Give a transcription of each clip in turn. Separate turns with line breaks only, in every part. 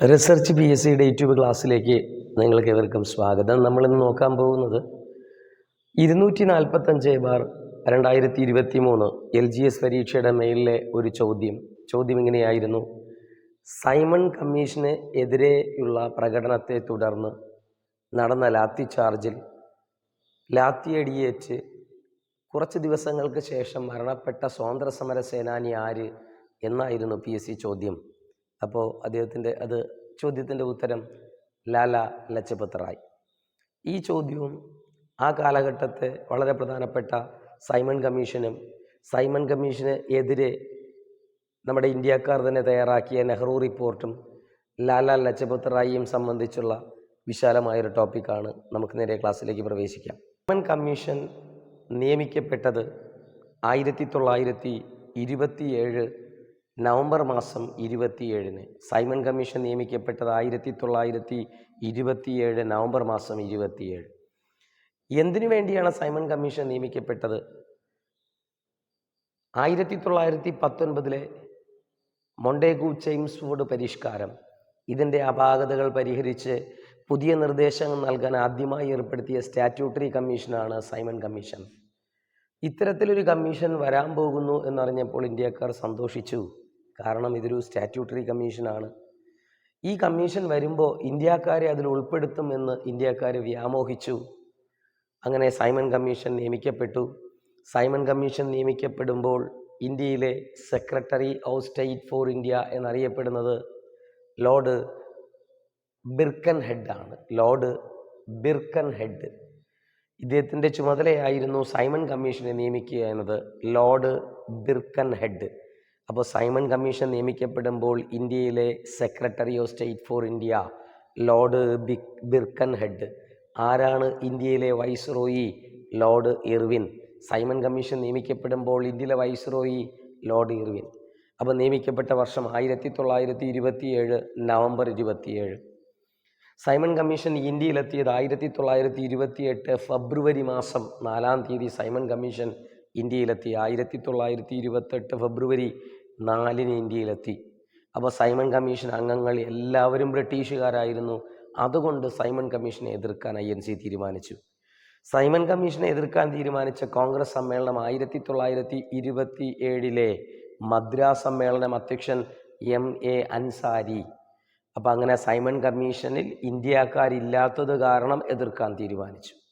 Research P S സിയുടെ YouTube ക്ലാസ്സിലേക്ക് നിങ്ങൾക്ക് ഏവർക്കും സ്വാഗതം. നമ്മളിന്ന് നോക്കാൻ പോകുന്നത് ഇരുന്നൂറ്റി നാൽപ്പത്തഞ്ച് ബാർ രണ്ടായിരത്തി ഇരുപത്തി മൂന്ന് എൽ ജി എസ് പരീക്ഷയുടെ മെയിലിലെ ഒരു ചോദ്യം. ചോദ്യം ഇങ്ങനെയായിരുന്നു. സൈമൺ കമ്മീഷന് എതിരെയുള്ള പ്രകടനത്തെ തുടർന്ന് നടന്ന ലാത്തി ചാർജിൽ ലാത്തിയടിയേറ്റ് കുറച്ച് ദിവസങ്ങൾക്ക് ശേഷം മരണപ്പെട്ട സ്വാതന്ത്ര്യ സമര സേനാനി ആര് എന്നായിരുന്നു പി എസ് സി ചോദ്യം. അപ്പോൾ അദ്ദേഹത്തിന്റെ അത് ചോദ്യത്തിന്റെ ഉത്തരം ലാല ലജപത് റായ് ഈ ചോദ്യവും ആ കാലഘട്ടത്തെ വളരെ പ്രധാനപ്പെട്ട സൈമൺ കമ്മീഷനും സൈമൺ കമ്മീഷന് എതിരെ നമ്മുടെ ഇന്ത്യക്കാർ തന്നെ തയ്യാറാക്കിയ നെഹ്റു റിപ്പോർട്ടും ലാല ലജപത് റായിയും സംബന്ധിച്ചുള്ള വിശാലമായൊരു ടോപ്പിക്കാണ് നമുക്ക് നേരെ ക്ലാസ്സിലേക്ക് പ്രവേശിക്കാം. സൈമൺ കമ്മീഷൻ നിയമിക്കപ്പെട്ടത് ആയിരത്തി തൊള്ളായിരത്തി ഇരുപത്തിയേഴ് നവംബർ മാസം ഇരുപത്തിയേഴിന് സൈമൺ കമ്മീഷൻ നിയമിക്കപ്പെട്ടത് ആയിരത്തി തൊള്ളായിരത്തി ഇരുപത്തിയേഴ് നവംബർ മാസം ഇരുപത്തിയേഴ്. എന്തിനു വേണ്ടിയാണ് സൈമൺ കമ്മീഷൻ നിയമിക്കപ്പെട്ടത്? ആയിരത്തി തൊള്ളായിരത്തി പത്തൊൻപതിലെ മൊണ്ടേഗു ചെയിംസ് വുഡ് പരിഷ്കാരം. ഇതിന്റെ അപാകതകൾ പരിഹരിച്ച് പുതിയ നിർദ്ദേശങ്ങൾ നൽകാൻ ആദ്യമായി ഏർപ്പെടുത്തിയ സ്റ്റാറ്റ്യൂട്ടറി കമ്മീഷനാണ് സൈമൺ കമ്മീഷൻ. ഇത്തരത്തിലൊരു കമ്മീഷൻ വരാൻ പോകുന്നു എന്നറിഞ്ഞപ്പോൾ ഇന്ത്യക്കാർ സന്തോഷിച്ചു. കാരണം ഇതൊരു സ്റ്റാറ്റ്യൂട്ടറി കമ്മീഷനാണ് ഈ കമ്മീഷൻ വരുമ്പോൾ ഇന്ത്യക്കാരെ അതിൽ ഉൾപ്പെടുത്തുമെന്ന് ഇന്ത്യക്കാർ വ്യാമോഹിച്ചു. അങ്ങനെ സൈമൺ കമ്മീഷൻ നിയമിക്കപ്പെട്ടു. സൈമൺ കമ്മീഷൻ നിയമിക്കപ്പെടുമ്പോൾ ഇന്ത്യയിലെ secretary of state for India എന്നറിയപ്പെടുന്നത് ലോർഡ് ബിർക്കൻ ഹെഡ് ആണ്. ലോർഡ് ബിർക്കൻ ഹെഡ് ഇദ്ദേഹത്തിന്റെ ചുമതലയായിരുന്നു സൈമൺ കമ്മീഷനെ നിയമിക്കുക എന്നത് ലോർഡ് ബിർക്കൻ ഹെഡ് അപ്പോൾ സൈമൺ കമ്മീഷൻ നിയമിക്കപ്പെടുമ്പോൾ ഇന്ത്യയിലെ secretary of state for India lord birk Birkenhead. ആരാണ് ഇന്ത്യയിലെ viceroy lord Irwin. Simon commission നിയമിക്കപ്പെടുമ്പോൾ ഇന്ത്യയിലെ വൈസ്രോയി ലോർഡ് ഇർവിൻ. അപ്പോൾ നിയമിക്കപ്പെട്ട വർഷം ആയിരത്തി തൊള്ളായിരത്തി ഇരുപത്തിയേഴ് നവംബർ ഇരുപത്തിയേഴ്. സൈമൺ കമ്മീഷൻ ഇന്ത്യയിലെത്തിയത് ആയിരത്തി തൊള്ളായിരത്തി ഇരുപത്തിയെട്ട് ഫെബ്രുവരി മാസം നാലാം തീയതി സൈമൺ കമ്മീഷൻ ഇന്ത്യയിലെത്തി. ആയിരത്തി തൊള്ളായിരത്തി ഇരുപത്തെട്ട് ഫെബ്രുവരി നാലിന് ഇന്ത്യയിലെത്തി. അപ്പോൾ സൈമൺ കമ്മീഷൻ അംഗങ്ങൾ എല്ലാവരും ബ്രിട്ടീഷുകാരായിരുന്നു. അതുകൊണ്ട് സൈമൺ കമ്മീഷനെ എതിർക്കാൻ ഐ എൻ സി തീരുമാനിച്ചു. സൈമൺ കമ്മീഷനെ എതിർക്കാൻ തീരുമാനിച്ച കോൺഗ്രസ് സമ്മേളനം ആയിരത്തി തൊള്ളായിരത്തി ഇരുപത്തി ഏഴിലെ മദ്രാസ് സമ്മേളനം അധ്യക്ഷൻ എം എ അൻസാരി. അപ്പം അങ്ങനെ സൈമൺ കമ്മീഷനിൽ ഇന്ത്യക്കാരില്ലാത്തത് കാരണം എതിർക്കാൻ തീരുമാനിച്ചു.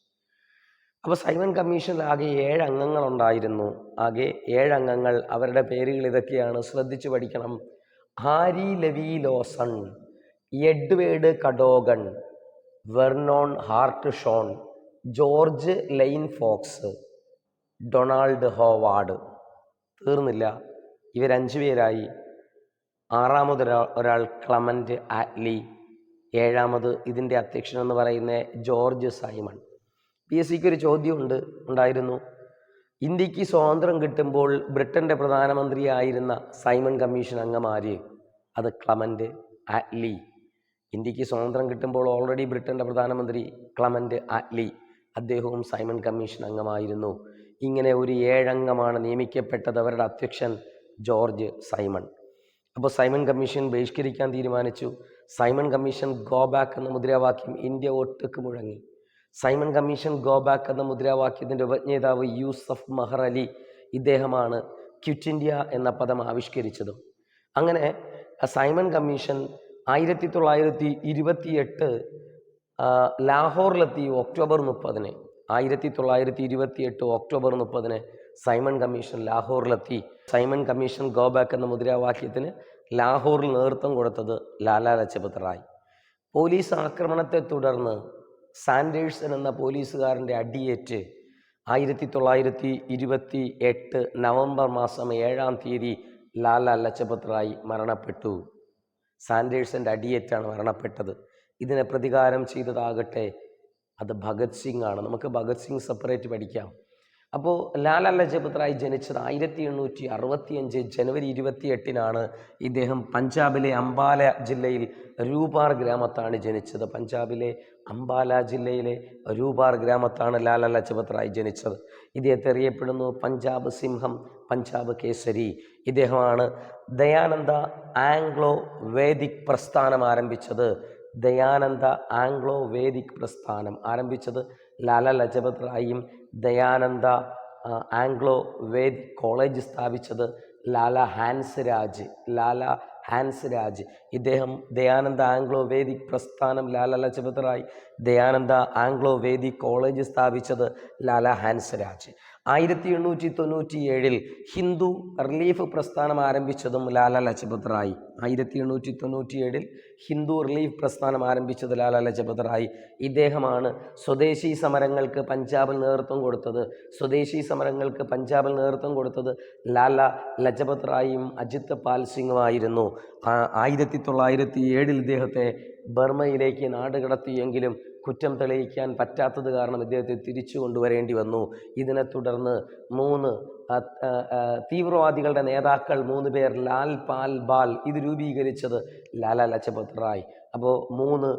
അപ്പോൾ സൈമൺ കമ്മീഷനിൽ ആകെ ഏഴ് അംഗങ്ങളുണ്ടായിരുന്നു ആകെ ഏഴ് അംഗങ്ങൾ അവരുടെ പേരുകൾ ഇതൊക്കെയാണ്. ശ്രദ്ധിച്ചു പഠിക്കണം. Harry Levy Lawson Edward Cadogan Vernon Hartshorn George Lane Fox Donald Howard. തീർന്നില്ല. ഇവരഞ്ചു പേരായി. ആറാമത് ഒരാൾ ക്ലമന്റ് ആറ്റ്ലി ഏഴാമത് ഇതിന്റെ അധ്യക്ഷൻ എന്ന് പറയുന്ന ജോർജ് സൈമൺ. പി എസ് സിക്ക് ഒരു ചോദ്യമുണ്ട് ഉണ്ടായിരുന്നു. ഇന്ത്യയ്ക്ക് സ്വാതന്ത്ര്യം കിട്ടുമ്പോൾ ബ്രിട്ടന്റെ പ്രധാനമന്ത്രിയായിരുന്ന സൈമൺ കമ്മീഷൻ അംഗമാര് അത് ക്ലമന്റ് ആറ്റ്ലി. ഇന്ത്യയ്ക്ക് സ്വാതന്ത്ര്യം കിട്ടുമ്പോൾ ഓൾറെഡി ബ്രിട്ടന്റെ പ്രധാനമന്ത്രി ക്ലമന്റ് ആറ്റ്ലി അദ്ദേഹവും സൈമൺ കമ്മീഷൻ അംഗമായിരുന്നു. ഇങ്ങനെ ഒരു ഏഴംഗമാണ് നിയമിക്കപ്പെട്ടത് അവരുടെ അധ്യക്ഷൻ ജോർജ് സൈമൺ. അപ്പോൾ സൈമൺ കമ്മീഷൻ ബഹിഷ്കരിക്കാൻ തീരുമാനിച്ചു. സൈമൺ കമ്മീഷൻ ഗോ ബാക്ക് എന്ന മുദ്രാവാക്യം ഇന്ത്യ ഒട്ടുക്ക് മുഴങ്ങി. സൈമൺ കമ്മീഷൻ ഗോ ബാക്ക് എന്ന മുദ്രാവാക്യത്തിന്റെ ഉപജ്ഞേതാവ് യൂസഫ് മഹർ അലി ഇദ്ദേഹമാണ് ക്വിറ്റ് ഇന്ത്യ എന്ന പദം ആവിഷ്കരിച്ചതും. അങ്ങനെ സൈമൺ കമ്മീഷൻ ആയിരത്തി തൊള്ളായിരത്തി ഇരുപത്തിയെട്ട് ലാഹോറിലെത്തി ഒക്ടോബർ മുപ്പതിന്. ആയിരത്തി തൊള്ളായിരത്തി ഇരുപത്തിയെട്ട് ഒക്ടോബർ മുപ്പതിന് സൈമൺ കമ്മീഷൻ ലാഹോറിലെത്തി. സൈമൺ കമ്മീഷൻ ഗോ ബാക്ക് എന്ന മുദ്രാവാക്യത്തിന് ലാഹോറിൽ നേതൃത്വം കൊടുത്തത് ലാലാ ലജപത് റായ്. പോലീസ് ആക്രമണത്തെ തുടർന്ന് സാൻഡേഴ്സൺ എന്ന പോലീസുകാരന്റെ അടിയേറ്റ് ആയിരത്തി തൊള്ളായിരത്തി ഇരുപത്തി എട്ട് നവംബർ മാസം ഏഴാം തീയതി ലാലാ ലജപത് റായ് മരണപ്പെട്ടു. സാൻഡേഴ്സന്റെ അടിയേറ്റാണ് മരണപ്പെട്ടത്. ഇതിനെ പ്രതികാരം ചെയ്തതാകട്ടെ അത് ഭഗത് സിംഗ് ആണ്. നമുക്ക് ഭഗത് സിംഗ് സെപ്പറേറ്റ് പഠിക്കാം. അപ്പോൾ ലാല ലജപത് റായ് ജനിച്ചത് ആയിരത്തി എണ്ണൂറ്റി അറുപത്തിയഞ്ച് ജനുവരി ഇരുപത്തി എട്ടിനാണ് ഇദ്ദേഹം പഞ്ചാബിലെ അംബാല ജില്ലയിൽ രൂപാർ ഗ്രാമത്താണ് ജനിച്ചത്. പഞ്ചാബിലെ അംബാല ജില്ലയിലെ രൂപാർ ഗ്രാമത്താണ് ലാല ലജപത് റായ് ജനിച്ചത്. ഇദ്ദേഹത്തെ അറിയപ്പെടുന്നു പഞ്ചാബ് സിംഹം പഞ്ചാബ് കേസരി. ഇദ്ദേഹമാണ് ദയാനന്ദ ആംഗ്ലോ വേദിക് പ്രസ്ഥാനം ആരംഭിച്ചത്. ദയാനന്ദ ആംഗ്ലോ വേദിക് പ്രസ്ഥാനം ആരംഭിച്ചത് ലാല ലജപത് റായും ദയാനന്ദ ആംഗ്ലോ വേദിക് കോളേജ് സ്ഥാപിച്ചത് ലാല ഹാൻസ് രാജ് ലാല ഹാൻസ് രാജ്. ഇദ്ദേഹം ദയാനന്ദ ആംഗ്ലോ വേദിക് പ്രസ്ഥാനം Lala Lajpat Rai Dayananda Anglo Vedic college സ്ഥാപിച്ചത് ലാല ഹാൻസ് രാജ്. ആയിരത്തി എണ്ണൂറ്റി തൊണ്ണൂറ്റി ഏഴിൽ ഹിന്ദു റിലീഫ് പ്രസ്ഥാനം ആരംഭിച്ചതും ലാല ലജപത് റായ്. ആയിരത്തി എണ്ണൂറ്റി തൊണ്ണൂറ്റി ഏഴിൽ ഹിന്ദു റിലീഫ് പ്രസ്ഥാനം ആരംഭിച്ചത് ലാല ലജപത് റായ്. ഇദ്ദേഹമാണ് സ്വദേശി സമരങ്ങൾക്ക് പഞ്ചാബിൽ നേതൃത്വം കൊടുത്തത്. സ്വദേശി സമരങ്ങൾക്ക് പഞ്ചാബിൽ നേതൃത്വം കൊടുത്തത് ലാല ലജപത് റായും അജിത് പാൽ സിംഗുമായിരുന്നു. ആയിരത്തി തൊള്ളായിരത്തി ഏഴിൽ ഇദ്ദേഹത്തെ ബർമയിലേക്ക് നാടുകടത്തിയെങ്കിലും കുറ്റം തെളിയിക്കാൻ പറ്റാത്തത് കാരണം ഇദ്ദേഹത്തെ തിരിച്ചു കൊണ്ടുവരേണ്ടി വന്നു. ഇതിനെ തുടർന്ന് മൂന്ന് തീവ്രവാദികളുടെ നേതാക്കൾ മൂന്ന് പേർ ലാൽ പാൽ ബാൽ ഇത് രൂപീകരിച്ചത് ലാലാ ലജപത് റായ്. അപ്പോൾ മൂന്ന്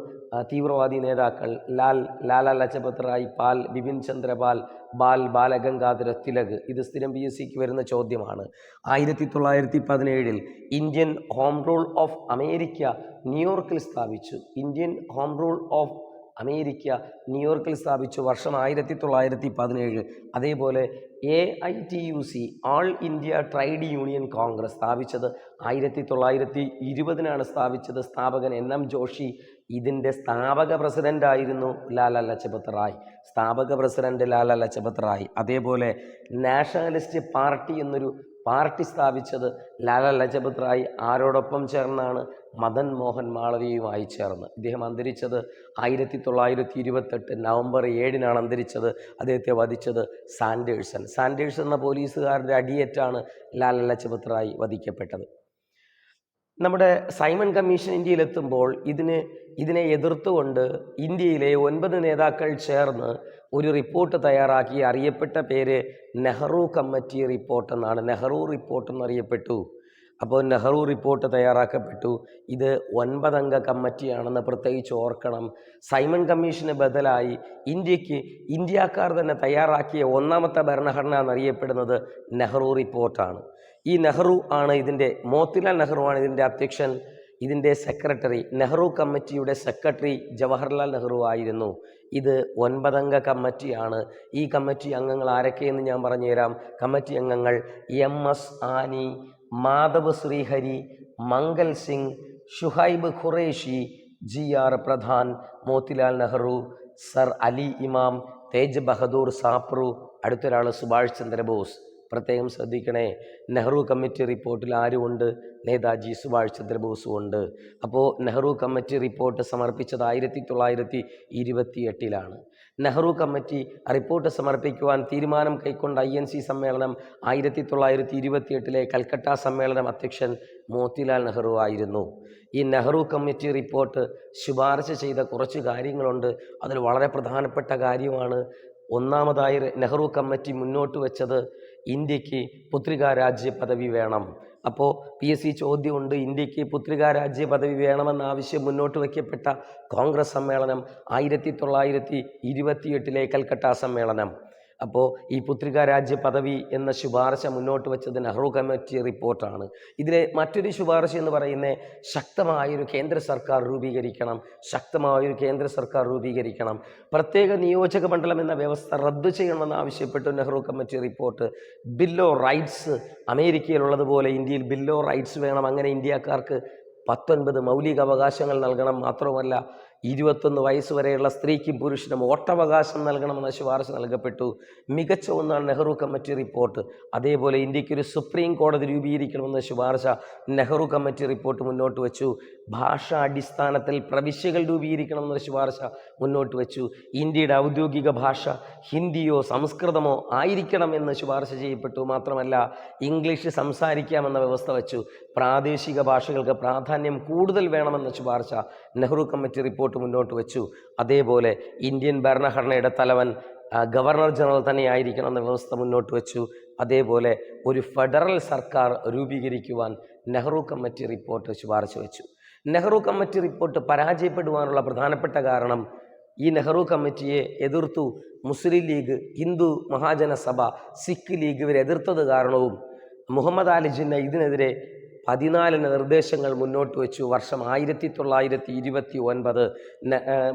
തീവ്രവാദി നേതാക്കൾ ലാൽ ലാലാ ലജപത് റായ് പാൽ ബിപിൻ ചന്ദ്രപാൽ ബാൽ ബാലഗംഗാധര തിലക്. ഇത് സ്ഥിരം പി എസ് സിക്ക് വരുന്ന ചോദ്യമാണ്. ആയിരത്തി തൊള്ളായിരത്തി പതിനേഴിൽ Indian home rule of America ന്യൂയോർക്കിൽ സ്ഥാപിച്ചു. Indian home rule of America ന്യൂയോർക്കിൽ സ്ഥാപിച്ചു വർഷം ആയിരത്തി തൊള്ളായിരത്തി പതിനേഴ് അതേപോലെ A I T U C all India trade union congress സ്ഥാപിച്ചത് ആയിരത്തി തൊള്ളായിരത്തി ഇരുപതിനാണ് സ്ഥാപിച്ചത് സ്ഥാപകൻ എൻ എം ജോഷി. ഇതിന്റെ സ്ഥാപക പ്രസിഡന്റായിരുന്നു ലാല ലജപത് റായ്. സ്ഥാപക പ്രസിഡന്റ് ലാലാ ലജപത് റായ്. അതേപോലെ നാഷണലിസ്റ്റ് പാർട്ടി എന്നൊരു പാർട്ടി സ്ഥാപിച്ചത് ലാല ലജപത് റായ് ആരോടൊപ്പം ചേർന്നാണ് മദൻ മോഹൻ മാളവിയുമായി ചേർന്ന്. ഇദ്ദേഹം അന്തരിച്ചത് ആയിരത്തി തൊള്ളായിരത്തി ഇരുപത്തെട്ട് നവംബർ ഏഴിനാണ് അന്തരിച്ചത്. അദ്ദേഹത്തെ വധിച്ചത് സാൻഡേഴ്സൺ. സാൻഡേഴ്സ് എന്ന പോലീസുകാരുടെ അടിയേറ്റാണ് ലാല ലജപത് റായ് വധിക്കപ്പെട്ടത്. നമ്മുടെ സൈമൺ കമ്മീഷൻ ഇന്ത്യയിലെത്തുമ്പോൾ ഇതിന് ഇതിനെ എതിർത്തുകൊണ്ട് ഇന്ത്യയിലെ ഒൻപത് നേതാക്കൾ ചേർന്ന് ഒരു റിപ്പോർട്ട് തയ്യാറാക്കി. അറിയപ്പെട്ട പേര് നെഹ്റു കമ്മിറ്റി റിപ്പോർട്ട് എന്നാണ്. നെഹ്റു റിപ്പോർട്ട് എന്നറിയപ്പെട്ടു. അപ്പോൾ നെഹ്റു റിപ്പോർട്ട് തയ്യാറാക്കപ്പെട്ടു. ഇത് ഒൻപതംഗ കമ്മിറ്റിയാണെന്ന് പ്രത്യേകിച്ച് ഓർക്കണം. സൈമൺ കമ്മീഷന് ബദലായി ഇന്ത്യയ്ക്ക് ഇന്ത്യക്കാർ തന്നെ തയ്യാറാക്കിയ ഒന്നാമത്തെ ഭരണഘടന എന്നറിയപ്പെടുന്നത് നെഹ്റു റിപ്പോർട്ടാണ്. ഈ നെഹ്റു ആണ് ഇതിന്റെ മോത്തിലാൽ നെഹ്റു ആണ് ഇതിന്റെ അധ്യക്ഷൻ ഇതിന്റെ സെക്രട്ടറി. നെഹ്റു കമ്മിറ്റിയുടെ സെക്രട്ടറി ജവഹർലാൽ നെഹ്റു ആയിരുന്നു. ഇത് ഒൻപതംഗ കമ്മിറ്റിയാണ്. ഈ കമ്മിറ്റി അംഗങ്ങൾ ആരൊക്കെയെന്ന് ഞാൻ പറഞ്ഞുതരാം. കമ്മിറ്റി അംഗങ്ങൾ M S Aney Madhav Shrihari Mangal Singh Shuaib Qureshi G R Pradhan Motilal Nehru sir Ali Imam Tej Bahadur സാപ്രു അടുത്തൊരാൾ Subhash Chandrabose. പ്രത്യേകം ശ്രദ്ധിക്കണേ. നെഹ്റു കമ്മിറ്റി റിപ്പോർട്ടിൽ ആരുമുണ്ട്? നേതാജി സുഭാഷ് ചന്ദ്രബോസും ഉണ്ട് അപ്പോൾ നെഹ്റു കമ്മിറ്റി റിപ്പോർട്ട് സമർപ്പിച്ചത് ആയിരത്തി തൊള്ളായിരത്തി ഇരുപത്തി എട്ടിലാണ് നെഹ്റു കമ്മിറ്റി റിപ്പോർട്ട് സമർപ്പിക്കുവാൻ തീരുമാനം കൈക്കൊണ്ട ഐ എൻ സി സമ്മേളനം ആയിരത്തി തൊള്ളായിരത്തി ഇരുപത്തി എട്ടിലെ കൽക്കട്ട സമ്മേളനം അധ്യക്ഷൻ മോത്തിലാൽ നെഹ്റു ആയിരുന്നു. ഈ നെഹ്റു കമ്മിറ്റി റിപ്പോർട്ട് ശുപാർശ ചെയ്ത കുറച്ച് കാര്യങ്ങളുണ്ട്. അതിൽ വളരെ പ്രധാനപ്പെട്ട കാര്യമാണ്. ഒന്നാമതായി നെഹ്റു കമ്മിറ്റി മുന്നോട്ട് വെച്ചത് ഇന്ത്യയ്ക്ക് പുത്രികാ രാജ്യ പദവി വേണം. അപ്പോൾ പി എസ് സി ചോദ്യമുണ്ട് ഇന്ത്യയ്ക്ക് പുത്രികാ രാജ്യ പദവി വേണമെന്ന ആവശ്യം മുന്നോട്ട് വയ്ക്കപ്പെട്ട കോൺഗ്രസ് സമ്മേളനം ആയിരത്തി തൊള്ളായിരത്തി ഇരുപത്തിയെട്ടിലെ കൽക്കട്ട സമ്മേളനം. അപ്പോൾ ഈ പുത്രികാ രാജ്യ പദവി എന്ന ശുപാർശ മുന്നോട്ട് വെച്ചത് നെഹ്റു കമ്മിറ്റി റിപ്പോർട്ടാണ്. ഇതിലെ മറ്റൊരു ശുപാർശ എന്ന് പറയുന്നത് ശക്തമായൊരു കേന്ദ്ര സർക്കാർ രൂപീകരിക്കണം. ശക്തമായൊരു കേന്ദ്ര സർക്കാർ രൂപീകരിക്കണം. പ്രത്യേക നിയോജക മണ്ഡലം എന്ന വ്യവസ്ഥ റദ്ദു ചെയ്യണമെന്ന് ആവശ്യപ്പെട്ടു Nehru committee report. Bill of rights അമേരിക്കയിലുള്ളതുപോലെ ഇന്ത്യയിൽ ബില്ലോ റൈറ്റ്സ് വേണം. അങ്ങനെ ഇന്ത്യക്കാർക്ക് പത്തൊൻപത് മൗലിക അവകാശങ്ങൾ നൽകണം മാത്രമല്ല ഇരുപത്തൊന്ന് വയസ്സ് വരെയുള്ള സ്ത്രീക്കും പുരുഷനും വോട്ടവകാശം നൽകണമെന്ന ശുപാർശ നൽകപ്പെട്ടു. മികച്ച ഒന്നാണ് നെഹ്റു കമ്മിറ്റി റിപ്പോർട്ട്. അതേപോലെ ഇന്ത്യയ്ക്ക് ഒരു സുപ്രീം കോടതി രൂപീകരിക്കണമെന്ന ശുപാർശ നെഹ്റു കമ്മിറ്റി റിപ്പോർട്ട് മുന്നോട്ട് വെച്ചു. ഭാഷാ അടിസ്ഥാനത്തിൽ പ്രവിശ്യകൾ രൂപീകരിക്കണമെന്ന ശുപാർശ മുന്നോട്ട് വെച്ചു. ഇന്ത്യയുടെ ഔദ്യോഗിക ഭാഷ ഹിന്ദിയോ സംസ്കൃതമോ ആയിരിക്കണമെന്ന് ശുപാർശ ചെയ്യപ്പെട്ടു. മാത്രമല്ല ഇംഗ്ലീഷ് സംസാരിക്കാമെന്ന വ്യവസ്ഥ വെച്ചു. പ്രാദേശിക ഭാഷകൾക്ക് പ്രാധാന്യം കൂടുതൽ വേണമെന്ന ശുപാർശ നെഹ്റു കമ്മിറ്റി റിപ്പോർട്ട് മുന്നോട്ട് മുന്നോട്ട് വെച്ചു. അതേപോലെ ഇന്ത്യൻ ഭരണഘടനയുടെ തലവൻ ഗവർണർ ജനറൽ തന്നെ ആയിരിക്കണം എന്ന വ്യവസ്ഥ മുന്നോട്ട് വെച്ചു. അതേപോലെ ഒരു ഫെഡറൽ സർക്കാർ രൂപീകരിക്കുവാൻ നെഹ്റു കമ്മിറ്റി റിപ്പോർട്ട് ശുപാർശ വെച്ചു. നെഹ്റു കമ്മിറ്റി റിപ്പോർട്ട് പരാജയപ്പെടുവാനുള്ള പ്രധാനപ്പെട്ട കാരണം ഈ നെഹ്റു കമ്മിറ്റിയെ എതിർത്തു Muslim league Hindu Mahajanasabha Sikh league ഇവരെ എതിർത്തത് കാരണവും മുഹമ്മദ് അലി ജിന്ന ഇതിനെതിരെ പതിനാല് നിർദ്ദേശങ്ങൾ മുന്നോട്ട് വെച്ചു. വർഷം ആയിരത്തി തൊള്ളായിരത്തി ഇരുപത്തി ഒൻപത്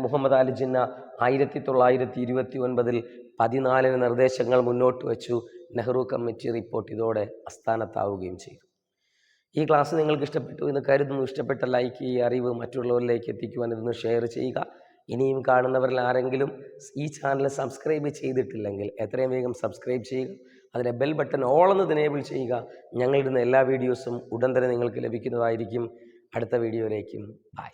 മുഹമ്മദ് അലി ജിന്ന ആയിരത്തി തൊള്ളായിരത്തി ഇരുപത്തി ഒൻപതിൽ പതിനാലിന് നിർദ്ദേശങ്ങൾ മുന്നോട്ട് വെച്ചു. നെഹ്റു കമ്മിറ്റി റിപ്പോർട്ട് ഇതോടെ അസ്ഥാനത്താവുകയും ചെയ്തു. ഈ ക്ലാസ് നിങ്ങൾക്ക് ഇഷ്ടപ്പെട്ടു എന്ന് കരുതുന്നു. ഇഷ്ടപ്പെട്ട ലൈക്ക് ഈ അറിവ് മറ്റുള്ളവരിലേക്ക് എത്തിക്കുവാൻ ഇതൊന്ന് ഷെയർ ചെയ്യുക. ഇനിയും കാണുന്നവരിൽ ആരെങ്കിലും ഈ ചാനൽ സബ്സ്ക്രൈബ് ചെയ്തിട്ടില്ലെങ്കിൽ എത്രയും വേഗം സബ്സ്ക്രൈബ് ചെയ്യുക. അതിലെ ബെൽ ബട്ടൺ ഓൾ എന്നത് എനേബിൾ ചെയ്യുക. ഞങ്ങളിടുന്ന എല്ലാ വീഡിയോസും ഉടൻ തന്നെ നിങ്ങൾക്ക് ലഭിക്കുന്നതായിരിക്കും. അടുത്ത വീഡിയോയിലേക്കും ബൈ